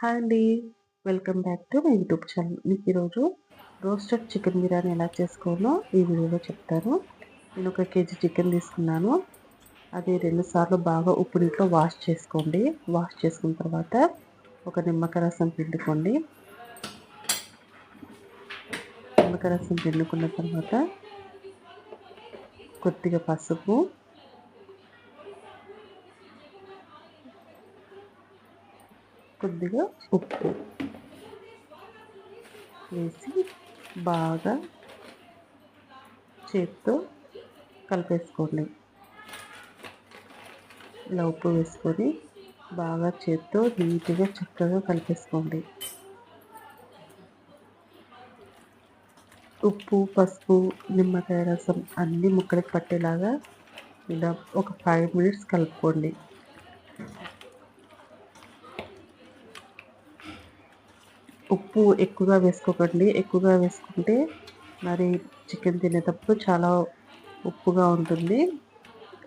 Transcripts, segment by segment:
Hi అండి. Welcome back to my YouTube channel. మీకు ఈరోజు రోస్టెడ్ చికెన్ బిర్యానీ ఎలా చేసుకోవాలో ఈ వీడియోలో చెప్తాను. నేను ఒక కేజీ చికెన్ తీసుకున్నాను. అది రెండుసార్లు బాగా ఉప్పు నీటిలో వాష్ చేసుకోండి. వాష్ చేసుకున్న తర్వాత ఒక నిమ్మకాయ రసం పిండుకోండి. నిమ్మకాయ రసం పిండుకున్న తర్వాత కొద్దిగా పసుపు కొద్దిగా ఉప్పు వేసి బాగా చేత్తో కలిపేసుకోండి ఇలా ఉప్పు వేసుకొని బాగా చేత్తో నీట్గా చక్కగా కలిపేసుకోండి ఉప్పు పసుపు నిమ్మకాయ రసం అన్నీ ముక్కలకి పట్టేలాగా ఇలా ఒక ఫైవ్ మినిట్స్ కలుపుకోండి. ఉప్పు ఎక్కువగా వేసుకోకండి. ఎక్కువగా వేసుకుంటే మరి చికెన్ తినేటప్పుడు చాలా ఉప్పుగా ఉంటుంది.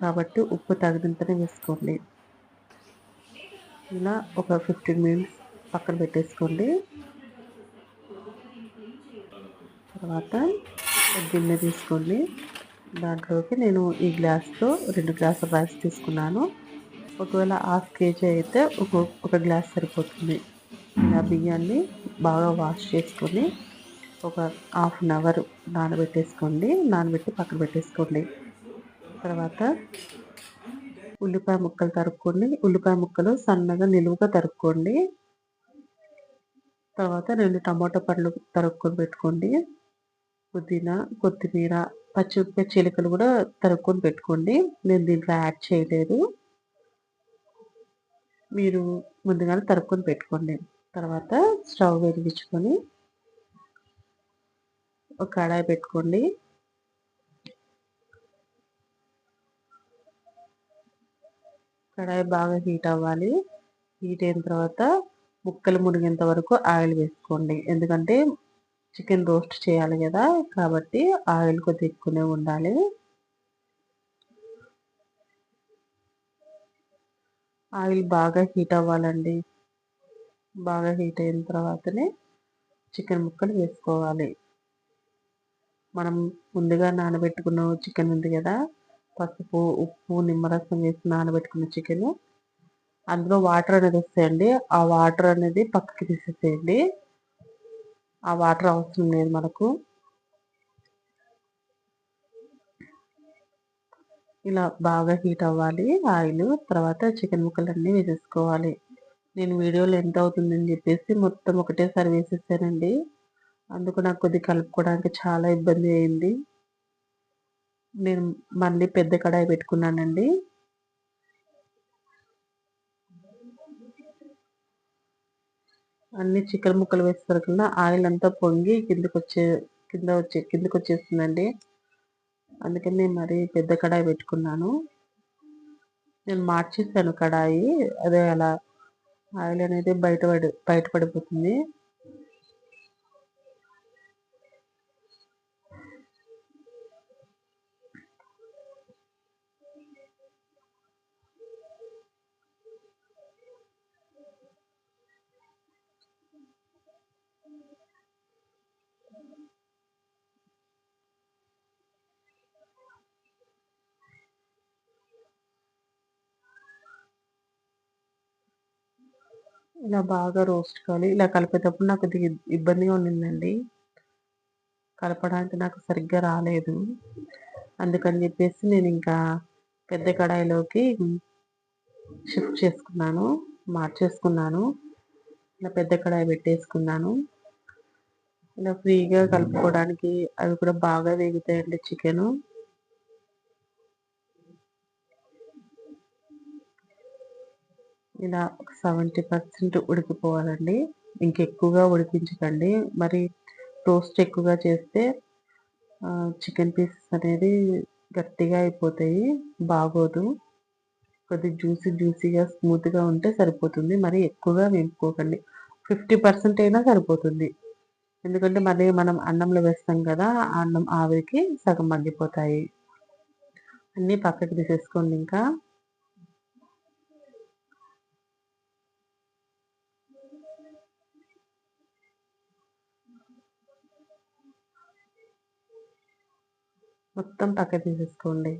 కాబట్టి ఉప్పు తగినంతనే వేసుకోండి. ఇలా ఒక ఫిఫ్టీన్ మినిట్స్ పక్కన పెట్టేసుకోండి. తర్వాత గిన్నె తీసుకోండి. దాంట్లోకి నేను ఈ గ్లాస్తో రెండు గ్లాసుల రైస్ తీసుకున్నాను. ఒకవేళ హాఫ్ కేజీ అయితే ఒక ఒక గ్లాస్ సరిపోతుంది. ఇలా బియ్యాన్ని బాగా వాష్ చేసుకొని ఒక హాఫ్ అన్ అవర్ నానబెట్టేసుకోండి. నానబెట్టి పక్కన పెట్టేసుకోండి. తర్వాత ఉల్లిపాయ ముక్కలు తరుక్కోండి. ఉల్లిపాయ ముక్కలు సన్నగా నిలువుగా తరుక్కోండి. తర్వాత రెండు టమాటో పండ్లు తరుక్కొని పెట్టుకోండి. పుదీనా కొత్తిమీర పచ్చిమిరపకాయ చిలుకలు కూడా తరుక్కొని పెట్టుకోండి. నేను దీంట్లో యాడ్ చేయలేదు. మీరు ముందుగానే తరుక్కొని పెట్టుకోండి. తర్వాత స్టవ్ వెలిగించుకొని ఒక కడాయి పెట్టుకోండి. కడాయి బాగా హీట్ అవ్వాలి. హీట్ అయిన తర్వాత ముక్కలు మునిగేంత వరకు ఆయిల్ వేసుకోండి. ఎందుకంటే చికెన్ రోస్ట్ చేయాలి కదా కాబట్టి ఆయిల్ కొద్దిగా ఎక్కువనే ఉండాలి. ఆయిల్ బాగా హీట్ అవ్వాలండి. బాగా హీట్ అయిన తర్వాతనే చికెన్ ముక్కలు వేసుకోవాలి. మనం ముందుగా నానబెట్టుకున్న చికెన్ ఉంది కదా పసుపు ఉప్పు నిమ్మరసం వేసి నానబెట్టుకున్న చికెన్. అందులో వాటర్ అనేది వస్తాయండి. ఆ వాటర్ అనేది పక్కకి తీసేసేయండి. ఆ వాటర్ అవసరం లేదు మనకు. ఇలా బాగా హీట్ అవ్వాలి ఆయిల్ తర్వాత చికెన్ ముక్కలన్నీ వేసేసుకోవాలి. నేను వీడియోలో ఎంత అవుతుందని చెప్పేసి మొత్తం ఒకటేసారి వేసేసానండి అందుకు నాకు కొద్దిగా కలుపుకోవడానికి చాలా ఇబ్బంది అయింది. నేను మళ్ళీ పెద్ద కడాయి పెట్టుకున్నానండి. అన్ని చికెన్ ముక్కలు వేసేసరికి ఆయిల్ అంతా పొంగి కిందకి వచ్చే కింద వచ్చే కిందకి వచ్చేస్తుందండి. అందుకని నేను మరి పెద్ద కడాయి పెట్టుకున్నాను. నేను మార్చేసాను కడాయి అదే అలా ఆయిల్ అనేది బయట బయటపడిపోతుంది ఇలా బాగా రోస్ట్ కావాలి ఇలా కలిపేటప్పుడు నాకు ఇబ్బందిగా ఉండిందండి. కలపడానికి నాకు సరిగ్గా రాలేదు. అందుకని చెప్పేసి నేను ఇంకా పెద్ద కడాయిలోకి షిఫ్ట్ చేసుకున్నాను మార్చేసుకున్నాను. ఇలా పెద్ద కడాయి పెట్టేసుకున్నాను. ఇలా ఫ్రీగా కలుపుకోవడానికి అవి కూడా బాగా వేగుతాయండి చికెను. ఇలా సెవెంటీ పర్సెంట్ ఉడికిపోవాలండి. ఇంకెక్కువగా ఉడికించకండి. మరి టోస్ట్ ఎక్కువగా చేస్తే చికెన్ పీసెస్ అనేది గట్టిగా అయిపోతాయి. బాగోదు. కొద్దిగా జ్యూసీ జ్యూసీగా స్మూత్గా ఉంటే సరిపోతుంది. మరి ఎక్కువగా వేపుకోకండి. ఫిఫ్టీ పర్సెంట్ అయినా సరిపోతుంది. ఎందుకంటే మళ్ళీ మనం అన్నంలో వేస్తాం కదా అన్నం ఆవిరికి సగం మగ్గిపోతాయి. అన్నీ పక్కకి తీసేసుకోండి ఇంకా. మొత్తం పక్క తీసేసుకోండి.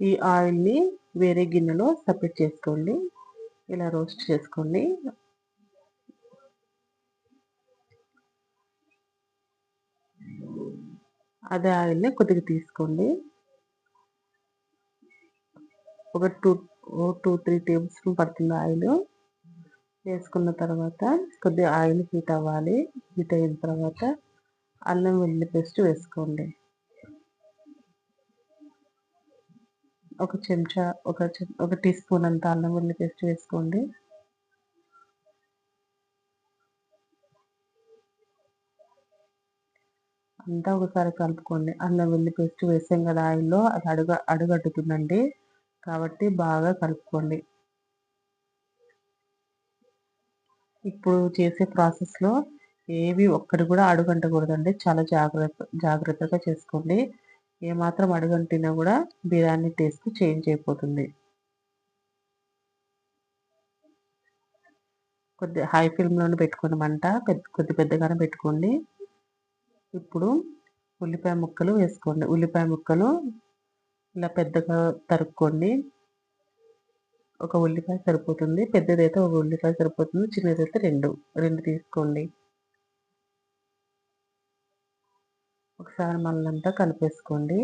ఈ ఆయిల్ని వేరే గిన్నెలో సపరేట్ చేసుకోండి. ఇలా రోస్ట్ చేసుకోండి. అదే ఆయిల్ని కొద్దిగా తీసుకోండి. ఒక two two three tablespoon పడుతుంది ఆయిల్ వేసుకున్న తర్వాత కొద్దిగా ఆయిల్ హీట్ అవ్వాలి. హీట్ అయిన తర్వాత అల్లం వెల్లుల్లి పేస్ట్ వేసుకోండి. ఒక చెంచా ఒక ఒక టీ స్పూన్ అంత అల్లం వెల్లుల్లి పేస్ట్ వేసుకోండి. అంతా ఒకసారి కలుపుకోండి. అల్లం వెల్లి పేస్ట్ వేసాం కదా ఆయిల్లో అది అడుగ అడుగట్టుతుందండి. కాబట్టి బాగా కలుపుకోండి. ఇప్పుడు చేసే ప్రాసెస్లో ఏవి ఒక్కటి కూడా అడుగంటకూడదండి. చాలా జాగ్రత్త జాగ్రత్తగా చేసుకోండి. ఏమాత్రం అడుగంటినా కూడా బిర్యానీ టేస్ట్ చేంజ్ అయిపోతుంది. కొద్ది హై ఫ్లేమ్లోనే పెట్టుకోండి మంట పెద్ద కొద్ది పెద్దగానే పెట్టుకోండి. ఇప్పుడు ఉల్లిపాయ ముక్కలు వేసుకోండి. ఉల్లిపాయ ముక్కలు ఇలా పెద్దగా తరుక్కోండి. ఒక ఉల్లిపాయ సరిపోతుంది. పెద్దదైతే ఒక ఉల్లిపాయ సరిపోతుంది. చిన్నదైతే రెండు రెండు తీసుకోండి. ఒకసారి మళ్ళంతా కలిపేసుకోండి.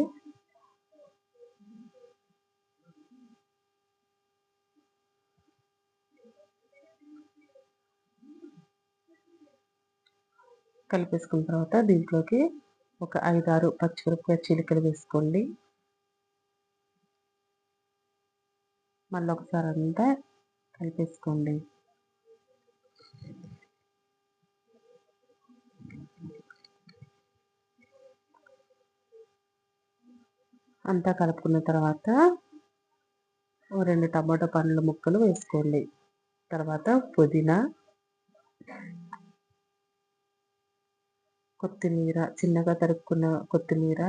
కలిపేసుకున్న తర్వాత దీంట్లోకి ఒక ఐదారు పచ్చిమిరపకాయ చిలికలు వేసుకోండి. మళ్ళీ ఒకసారి అంతా కలిపేసుకోండి. అంతా కలుపుకున్న తర్వాత రెండు టమాటో పండ్ల ముక్కలు వేసుకోండి. తర్వాత పుదీనా కొత్తిమీర చిన్నగా తరుక్కున్న కొత్తిమీర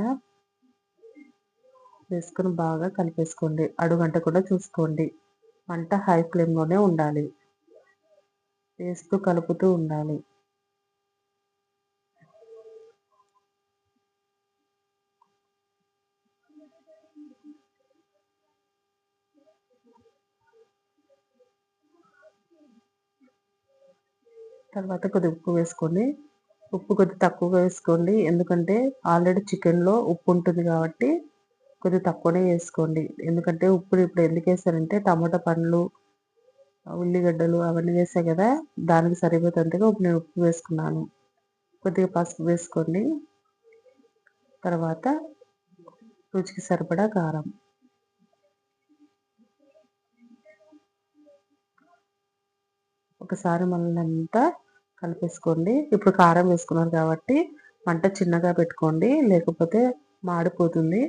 వేసుకొని బాగా కలిపేసుకోండి. అడుగంట కూడా చూసుకోండి. వంట హై ఫ్లేమ్లోనే ఉండాలి. వేస్తూ కలుపుతూ ఉండాలి. తర్వాత కొద్ది ఉప్పు వేసుకోండి. ఉప్పు కొద్ది తక్కువగా వేసుకోండి. ఎందుకంటే ఆల్రెడీ చికెన్లో ఉప్పు ఉంటుంది కాబట్టి కొద్ది తక్కువనే వేసుకోండి. ఎందుకంటే ఉప్పు ఇప్పుడు ఎందుకు వేసారంటే టమాటా పండ్లు ఉల్లిగడ్డలు అవన్నీ వేసాయి కదా దానికి సరిపోతుందిగా ఉప్పు నేను ఉప్పు వేసుకున్నాను. కొద్దిగా పసుపు వేసుకోండి. తర్వాత రుచికి సరిపడా కారం. ఒకసారి మళ్ళీ అంతా కలిపేసుకోండి. ఇప్పుడు కారం వేసుకున్నారు కాబట్టి మంట చిన్నగా పెట్టుకోండి. లేకపోతే మాడిపోతుంది.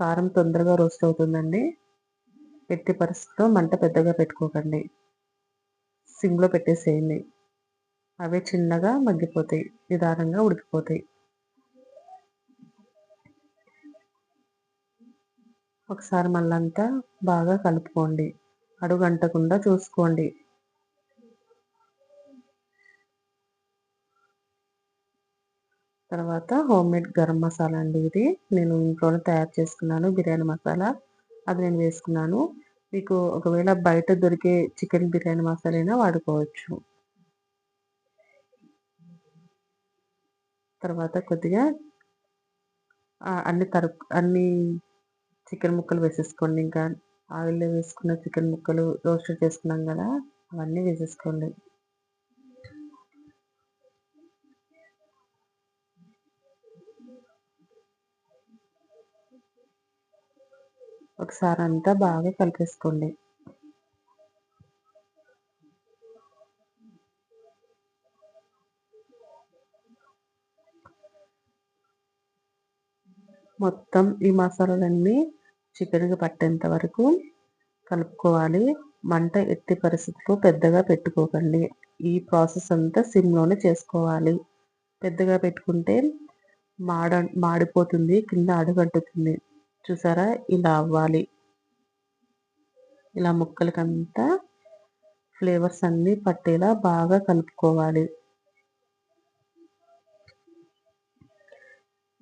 కారం తొందరగా రోస్ట్ అవుతుందండి. ఎట్టి పరిస్థితిలో మంట పెద్దగా పెట్టుకోకండి. సింగ్లో పెట్టేసేయండి. అవే చిన్నగా మగ్గిపోతాయి. నిదానంగా ఉడికిపోతాయి. ఒకసారి మళ్ళంతా బాగా కలుపుకోండి. అడుగంటకుండా చూసుకోండి. తర్వాత హోమ్ మేడ్ గరం మసాలా అండి ఇది. నేను ఇంట్లోనే తయారు చేసుకున్నాను బిర్యానీ మసాలా. అది నేను వేసుకున్నాను. మీకు ఒకవేళ బయట దొరికే చికెన్ బిర్యానీ మసాలా అయినా వాడుకోవచ్చు. తర్వాత కొద్దిగా అన్ని తరు అన్ని చికెన్ ముక్కలు వేసేసుకోండి. ఇంకా ఆయిల్లో వేసుకున్న చికెన్ ముక్కలు రోస్ట్ చేసుకున్నాం కదా అవన్నీ వేసేసుకోండి. ఒకసారి అంతా బాగా కలిపేసుకోండి. మొత్తం ఈ మసాలాలన్నీ చికెన్కి పట్టేంత వరకు కలుపుకోవాలి. మంట ఎత్తి పరిస్థితుల్లో పెద్దగా పెట్టుకోకండి. ఈ ప్రాసెస్ అంతా సిమ్లోనే చేసుకోవాలి. పెద్దగా పెట్టుకుంటే మాడ మాడిపోతుంది కింద అడుగంటుతుంది. చూసారా? ఇలా అవ్వాలి. ఇలా ముక్కలకంతా ఫ్లేవర్స్ అన్నీ పట్టేలా బాగా కలుపుకోవాలి.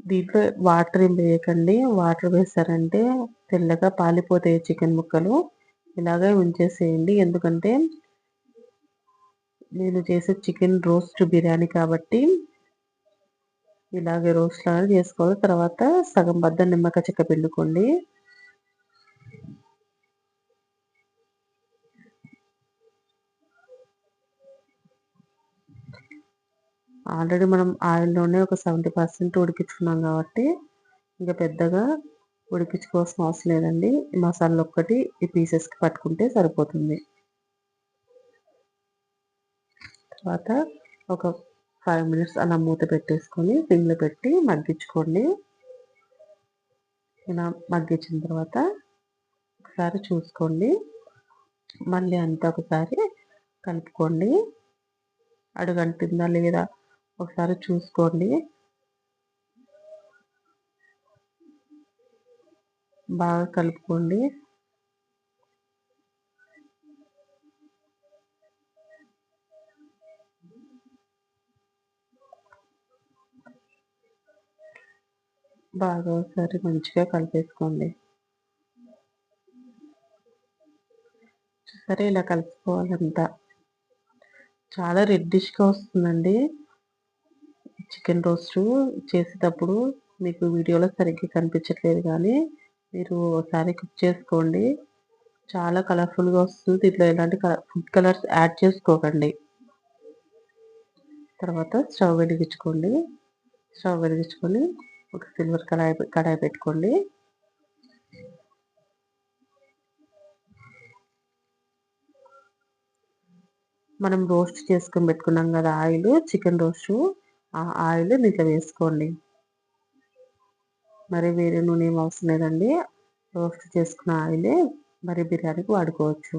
దీంట్లో వాటర్ ఏం వేయకండి. వాటర్ వేసారంటే తెల్లగా పాలిపోతాయి చికెన్ ముక్కలు. ఇలాగే ఉంచేసేయండి. ఎందుకంటే నేను చేసే చికెన్ రోస్ట్ బిర్యానీ కాబట్టి ఇలాగే రోస్ట్ లాగా చేసుకోవాలి. తర్వాత సగం బద్ద నిమ్మకాయ చెక్క పిండుకోండి. ఆల్రెడీ మనం ఆయిల్లోనే ఒక సెవెంటీ పర్సెంట్ ఉడికించుకున్నాం కాబట్టి ఇంకా పెద్దగా ఉడికించుకోవాల్సిన అవసరం లేదండి. మసాలా ఒక్కటి ఈ పీసెస్కి పట్టుకుంటే సరిపోతుంది. తర్వాత ఒక ఫైవ్ మినిట్స్ అలా మూత పెట్టేసుకొని సిమ్లో పెట్టి మగ్గించుకోండి. ఇలా మగ్గించిన తర్వాత ఒకసారి చూసుకోండి. మళ్ళీ అంతా ఒకసారి కలుపుకోండి. అడుగంటుందా లేదా ఒకసారి చూసుకోండి. బాగా కలుపుకోండి. బాగా ఒకసారి మంచిగా కలిపేసుకోండి. సరే ఇలా కలుపుకోవాలంతా చాలా రెడ్డిష్గా వస్తుందండి. చికెన్ రోస్ట్ చేసేటప్పుడు మీకు వీడియోలో సరిగ్గా కనిపించట్లేదు కానీ మీరు ఒకసారి కుక్ చేసుకోండి. చాలా కలర్ఫుల్గా వస్తుంది. దీంట్లో ఎలాంటి ఫుడ్ కలర్స్ యాడ్ చేసుకోకండి. తర్వాత స్టవ్ వెలిగించుకోండి. స్టవ్ వెలిగించుకొని ఒక సిల్వర్ కడాయి కడాయి పెట్టుకోండి. మనం రోస్ట్ చేసుకొని పెట్టుకున్నాం కదా ఆయిల్ చికెన్ రోస్ట్ ఆ ఆయిల్ దీంట్లో వేసుకోండి. మరి వేరే నూనె ఏం అవసరం లేదండి. రోస్ట్ చేసుకున్న ఆయిలే మరి బిర్యానీకి వాడుకోవచ్చు.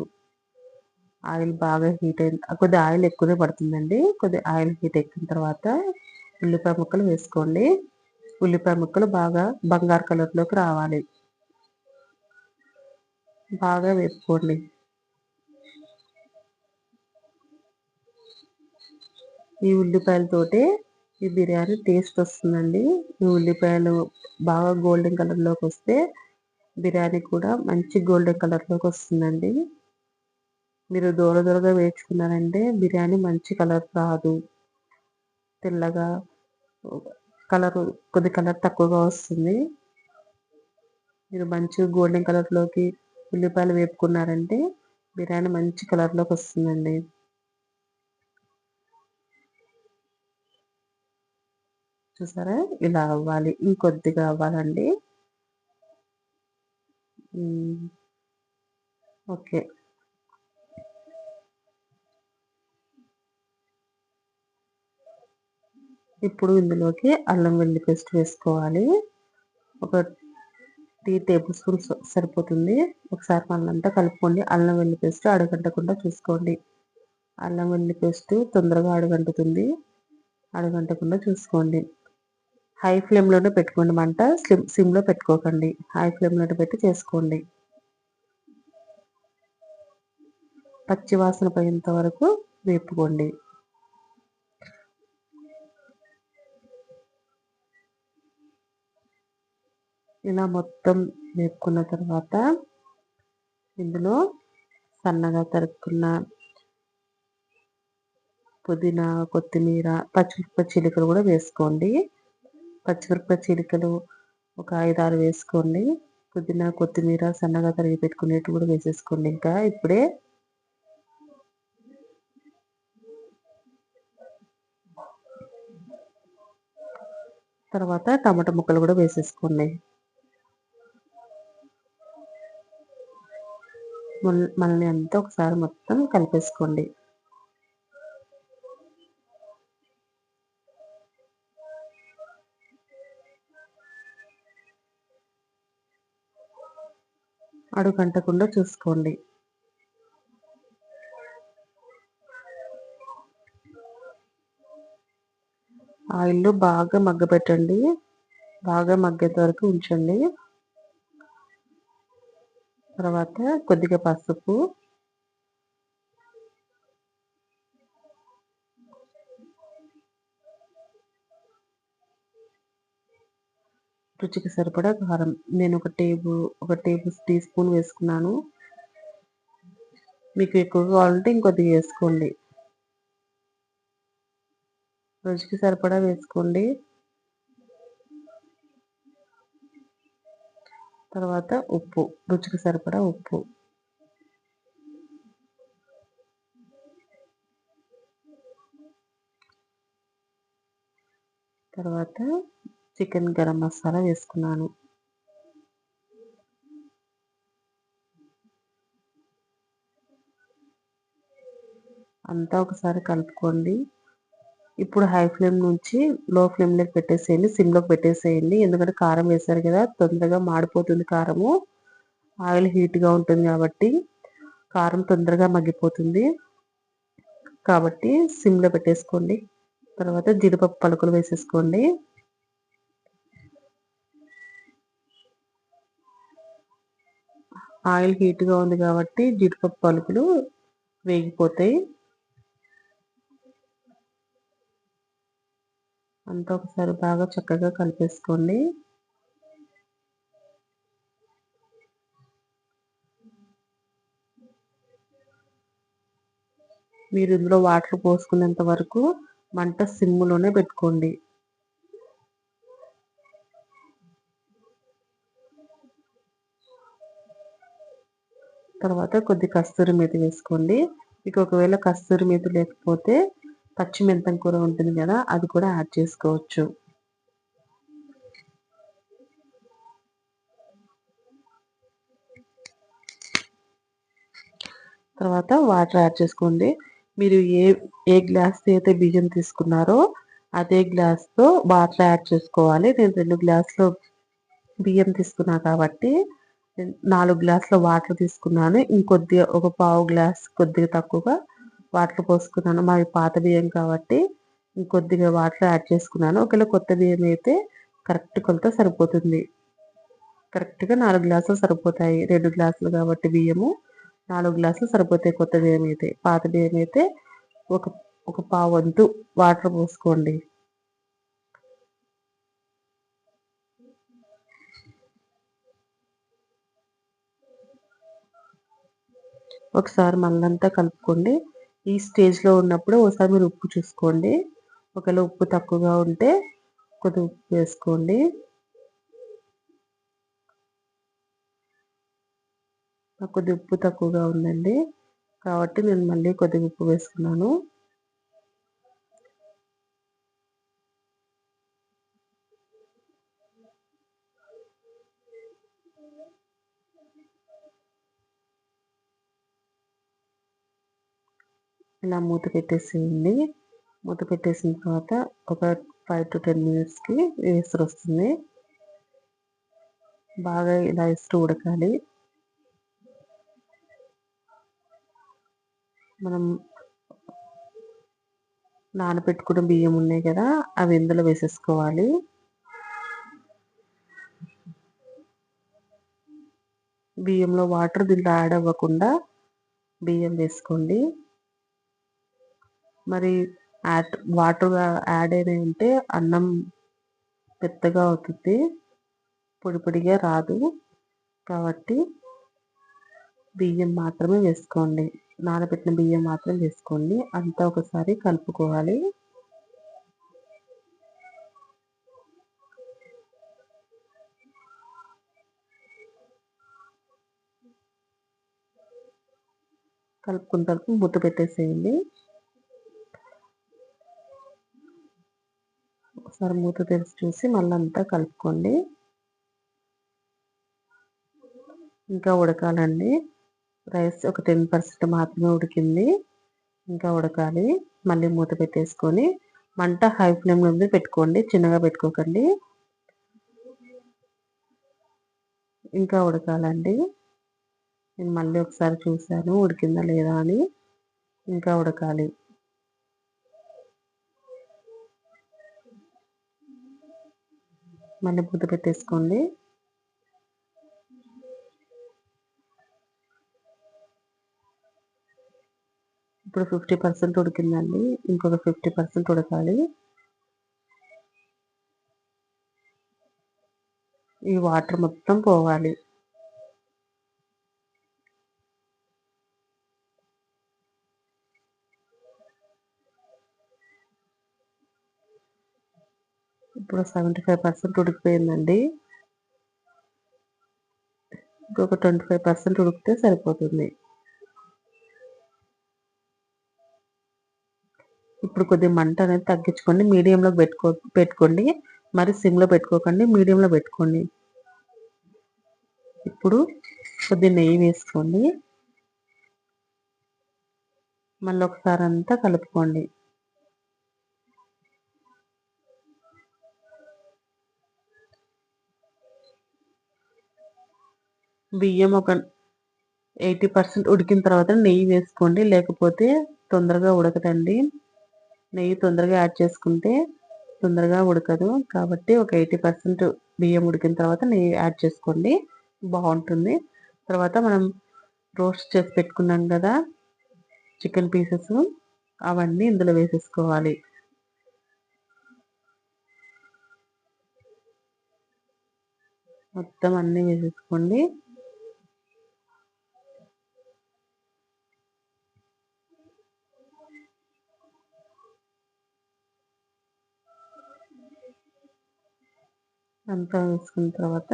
ఆయిల్ బాగా హీట్ అయిన కొద్ది ఆయిల్ ఎక్కువనే పడుతుందండి. కొద్ది ఆయిల్ హీట్ ఎక్కిన తర్వాత ఉల్లిపాయ ముక్కలు వేసుకోండి. ఉల్లిపాయ ముక్కలు బాగా బంగారు కలర్లోకి రావాలి. బాగా వేసుకోండి ఈ ఉల్లిపాయలతోటే ఈ బిర్యానీ టేస్ట్ వస్తుందండి. ఈ ఉల్లిపాయలు బాగా గోల్డెన్ కలర్లోకి వస్తే బిర్యానీ కూడా మంచి గోల్డెన్ కలర్లోకి వస్తుందండి. మీరు దూర దూరగా వేయించుకున్నారంటే బిర్యానీ మంచి కలర్ రాదు. తెల్లగా కలర్ కొద్ది కలర్ తక్కువగా వస్తుంది. మీరు మంచిగా గోల్డెన్ కలర్లోకి ఉల్లిపాయలు వేపుకున్నారంటే బిర్యానీ మంచి కలర్లోకి వస్తుందండి. చూసారా? ఇలా అవ్వాలి. ఇంకొద్దిగా అవ్వాలండి. ఓకే. ఇప్పుడు ఇందులోకి అల్లం వెల్లి పేస్ట్ వేసుకోవాలి. ఒక టీ టేబుల్ స్పూన్ సరిపోతుంది. ఒకసారి మళ్ళంతా కలుపుకోండి అల్లం వెల్లి పేస్ట్ అడగంటకుండా చూసుకోండి. అల్లం వెల్లి పేస్ట్ తొందరగా అడగంటుతుంది. అడగంటకుండా చూసుకోండి. హై ఫ్లేమ్లోనే పెట్టుకోండి మంట. సిమ్ సిమ్లో పెట్టుకోకండి. హై ఫ్లేమ్లోనే పెట్టి చేసుకోండి. పచ్చి వాసన పోయేంత వరకు వేపుకోండి. ఇలా మొత్తం వేపుకున్న తర్వాత ఇందులో సన్నగా తరుక్కున్న పుదీనా కొత్తిమీర పచ్చిమిరపకాయ చిలుకలు కూడా వేసుకోండి. పచ్చిమిరపకాయ చిలుకలు ఒక ఐదు ఆరు వేసుకోండి. పుదీనా కొత్తిమీర సన్నగా తరిగి పెట్టుకునేట్టు కూడా వేసేసుకోండి. ఇంకా ఇప్పుడే తర్వాత టమాటా ముక్కలు కూడా వేసేసుకోండి. మనల్ని అంతా ఒకసారి మొత్తం కలిపేసుకోండి. అడుగంటకుండా చూసుకోండి. ఆయిల్ బాగా మగ్గబెట్టండి బాగా మగ్గేంత వరకు ఉంచండి. తర్వాత కొద్దిగా పసుపు. రుచికి సరిపడా కారం. నేను ఒక టేబుల్ ఒక టేబుల్ టీ స్పూన్ వేసుకున్నాను. మీకు ఎక్కువ కావాలంటే ఇంకొద్దిగా వేసుకోండి. రుచికి సరిపడా వేసుకోండి. తర్వాత ఉప్పు రుచికి సరిపడా ఉప్పు. తర్వాత చికెన్ గరం మసాలా వేసుకున్నాను. అంతా ఒకసారి కలుపుకోండి. ఇప్పుడు హై ఫ్లేమ్ నుంచి లో ఫ్లేమ్లోకి పెట్టేసేయండి సిమ్లోకి పెట్టేసేయండి. ఎందుకంటే కారం వేశారు కదా తొందరగా మాడిపోతుంది కారము. ఆయిల్ హీట్గా ఉంటుంది కాబట్టి కారం తొందరగా మగ్గిపోతుంది. కాబట్టి సిమ్లో పెట్టేసుకోండి. తర్వాత జీడిపప్పు పలుకులు వేసేసుకోండి. ఆయిల్ హీట్గా ఉంది కాబట్టి జీడిపప్పు పలుకులు వేగిపోతాయి. అంతా ఒకసారి బాగా చక్కగా కలిపేసుకోండి. మీరు ఇందులో వాటర్ పోసుకునేంత వరకు మంట సిమ్లోనే పెట్టుకోండి. తర్వాత కొద్ది కస్తూరి మీద వేసుకోండి. మీకు ఒకవేళ కస్తూరి మీద లేకపోతే పచ్చిమెంతం కూర ఉంటుంది కదా అది కూడా యాడ్ చేసుకోవచ్చు. తర్వాత వాటర్ యాడ్ చేసుకోండి. మీరు ఏ ఏ గ్లాస్ అయితే బియ్యం తీసుకున్నారో అదే గ్లాస్తో వాటర్ యాడ్ చేసుకోవాలి. నేను రెండు గ్లాసులు బియ్యం తీసుకున్నా కాబట్టి నాలుగు గ్లాసుల వాటర్ తీసుకున్నాను. ఇంకొద్దిగా ఒక పావు గ్లాస్ కొద్దిగా తక్కువగా వాటర్ పోసుకున్నాను. మావి పాత బియ్యం కాబట్టి ఇంకొద్దిగా వాటర్ యాడ్ చేసుకున్నాను. ఒకవేళ కొత్త బియ్యం అయితే కరెక్ట్ కొలత సరిపోతుంది. కరెక్ట్గా నాలుగు గ్లాసులు సరిపోతాయి. రెండు గ్లాసులు కాబట్టి బియ్యము నాలుగు గ్లాసులు సరిపోతాయి కొత్త బియ్యం అయితే. పాత బియ్యం అయితే ఒక ఒక పావు వంతు వాటర్ పోసుకోండి. ఒకసారి మళ్ళంతా కలుపుకోండి. ఈ స్టేజ్లో ఉన్నప్పుడు ఒకసారి మీరు ఉప్పు చూసుకోండి. ఒకవేళ ఉప్పు తక్కువగా ఉంటే కొద్ది ఉప్పు వేసుకోండి. నాకు కొద్దిగా ఉప్పు తక్కువగా ఉందండి. కాబట్టి నేను మళ్ళీ కొద్దిగా ఉప్పు వేసుకున్నాను. ఇలా మూత పెట్టేసేయండి. మూత పెట్టేసిన తర్వాత ఒక ఫైవ్ టు టెన్ మినిట్స్కి వేస్తారు వస్తుంది. బాగా ఇలా ఇసురు ఉడకాలి. మనం నానబెట్టుకున్న బియ్యం ఉన్నాయి కదా అవి ఇందులో వేసేసుకోవాలి. బియ్యంలో వాటర్ దీంట్లో యాడ్ అవ్వకుండా బియ్యం వేసుకోండి. మరి యాడ్ వాటర్ యాడ్ అయినాయి ఉంటే అన్నం పెద్దగా అవుతుంది. పొడి పొడిగా రాదు. కాబట్టి బియ్యం మాత్రమే వేసుకోండి. నానబెట్టిన బియ్యం మాత్రం వేసుకోండి. అంతా ఒకసారి కలుపుకోవాలి. కలుపుకున్న తర్వాత మూత పెట్టేసేయండి. ఒకసారి మూత తెరిచి చూసి మళ్ళీ అంతా కలుపుకోండి. ఇంకా ఉడకాలండి. రైస్ ఒక టెన్ పర్సెంట్ మాత్రమే ఉడికింది. ఇంకా ఉడకాలి. మళ్ళీ మూత పెట్టేసుకొని మంట హై ఫ్లేమ్ మీద పెట్టుకోండి. చిన్నగా పెట్టుకోకండి. ఇంకా ఉడకాలండి. నేను మళ్ళీ ఒకసారి చూశాను ఉడికిందా లేదా అని. ఇంకా ఉడకాలి. మళ్ళీ మూత పెట్టేసుకోండి ఇప్పుడు ఫిఫ్టీ పర్సెంట్ ఉడికిందండి. ఇంకొక ఫిఫ్టీ పర్సెంట్ ఉడకాలి. ఈ వాటర్ మొత్తం పోవాలి. ఇప్పుడు సెవెంటీ ఫైవ్ పర్సెంట్ ఉడికిపోయిందండి. ఇంకొక ట్వంటీ ఫైవ్ పర్సెంట్ ఉడికితే సరిపోతుంది. ఇప్పుడు కొద్దిగా మంట అనేది తగ్గించుకోండి. మీడియంలో పెట్టుకో పెట్టుకోండి. మరి సిమ్లో పెట్టుకోకండి. మీడియంలో పెట్టుకోండి. ఇప్పుడు కొద్దిగా నెయ్యి వేసుకోండి. మళ్ళీ ఒకసారి అంతా కలుపుకోండి. బియ్యం ఒక ఎయిటీ పర్సెంట్ ఉడికిన తర్వాత నెయ్యి వేసుకోండి. లేకపోతే తొందరగా ఉడకదండి. నెయ్యి తొందరగా యాడ్ చేసుకుంటే తొందరగా ఉడకదు. కాబట్టి ఒక ఎయిటీ పర్సెంట్ బియ్యం ఉడికిన తర్వాత నెయ్యి యాడ్ చేసుకోండి. బాగుంటుంది. తర్వాత మనం రోస్ట్ చేసి పెట్టుకున్నాం కదా చికెన్ పీసెస్ అవన్నీ ఇందులో వేసేసుకోవాలి. మొత్తం అన్నీ వేసేసుకోండి. అంతా వేసుకున్న తర్వాత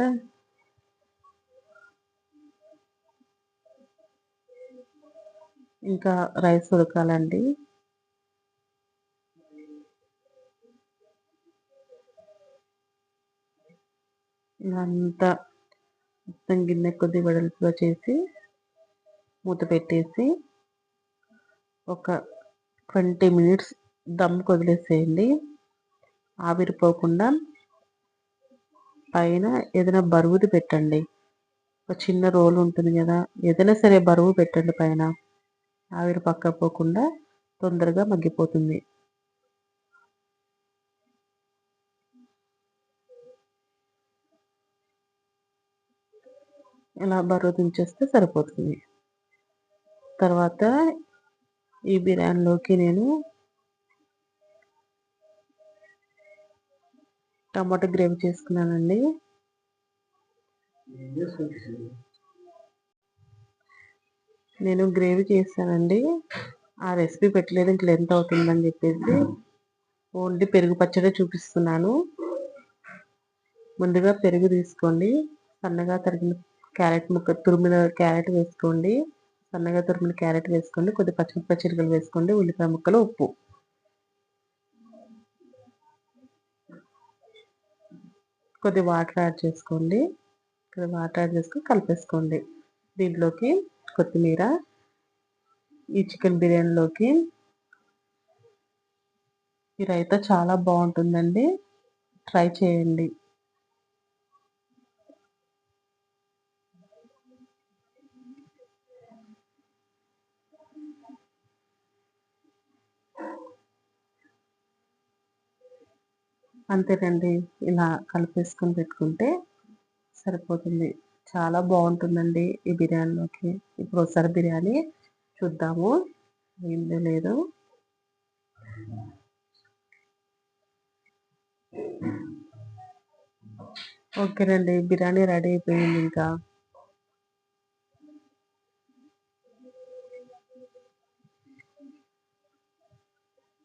ఇంకా రైస్ ఉడకాలండి. ఇదంతా మొత్తం గిన్నె కొద్ది వెడల్పుగా చేసి మూత పెట్టేసి ఒక ట్వంటీ మినిట్స్ దమ్ వదిలేసేయండి ఆవిరిపోకుండా పైన ఏదైనా బరువుది పెట్టండి. ఒక చిన్న రోల్ ఉంటుంది కదా ఏదైనా సరే బరువు పెట్టండి పైన. ఆవిరి పక్కపోకుండా తొందరగా మగ్గిపోతుంది. ఇలా బరువు దించేస్తే సరిపోతుంది. తర్వాత ఈ బిర్యానీలోకి నేను టమాటా గ్రేవీ చేసుకున్నానండి. నేను గ్రేవీ చేశానండి. ఆ రెసిపీ పెట్టలేదు ఇంక లెంత్ అవుతుందని చెప్పేసి ఓన్లీ పెరుగు పచ్చడి చూపిస్తున్నాను. ముందుగా పెరుగు తీసుకోండి. సన్నగా తరిగిన క్యారెట్ ముక్క తురిమిన క్యారెట్ వేసుకోండి. సన్నగా తురిమిన క్యారెట్ వేసుకోండి. కొద్ది పచ్చిమిరపకాయ చిరుకలు వేసుకోండి. ఉల్లిపాయ ముక్కలు ఉప్పు. కొద్ది వాటర్ యాడ్ చేసుకోండి. ఇక్కడ వాటర్ యాడ్ చేసుకొని కలిపేసుకోండి. దీంట్లోకి కొత్తిమీర ఈ చికెన్ బిర్యానీలోకి ఈ రైతా చాలా బాగుంటుందండి. ట్రై చేయండి. అంతేనండి. ఇలా కలిపేసుకొని పెట్టుకుంటే సరిపోతుంది. చాలా బాగుంటుందండి ఈ బిర్యానీలోకి. ఇప్పుడు ఒకసారి బిర్యానీ చూద్దాము. ఏందో లేదు. ఓకేనండి. బిర్యానీ రెడీ అయిపోయింది ఇంకా.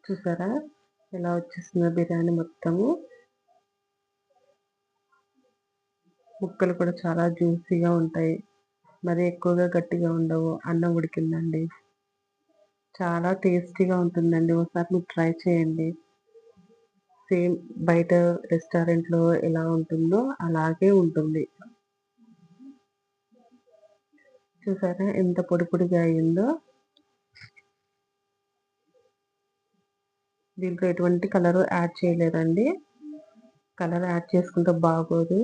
చూసారా? ఎలా వచ్చేస్తుందో బిర్యానీ మొత్తము. ముక్కలు కూడా చాలా జ్యూసీగా ఉంటాయి. మరి ఎక్కువగా గట్టిగా ఉండవు. అన్నం ఉడికిందండి. చాలా టేస్టీగా ఉంటుందండి. ఒకసారి మీరు ట్రై చేయండి. సేమ్ బయట రెస్టారెంట్లో ఎలా ఉంటుందో అలాగే ఉంటుంది. చూసారా ఎంత పొడి పొడిగా అయిందో? దీంట్లో ఎటువంటి కలర్ యాడ్ చేయలేదండి. కలర్ యాడ్ చేసుకుంటే బాగోదు.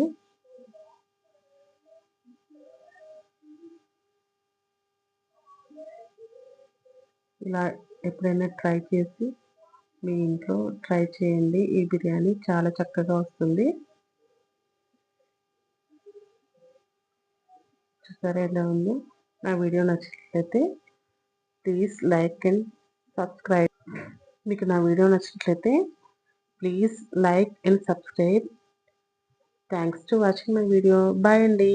ఇలా ఎప్పుడైనా ట్రై చేసి మీ ఇంట్లో ట్రై చేయండి. ఈ బిర్యానీ చాలా చక్కగా వస్తుంది. చూసారా ఎలా ఉంది? నా వీడియో నచ్చినట్లయితే ప్లీజ్ లైక్ అండ్ సబ్స్క్రైబ్. మీకు నా వీడియో నచ్చినట్లయితే please like and subscribe. Thanks to watching my video. Bye అండి.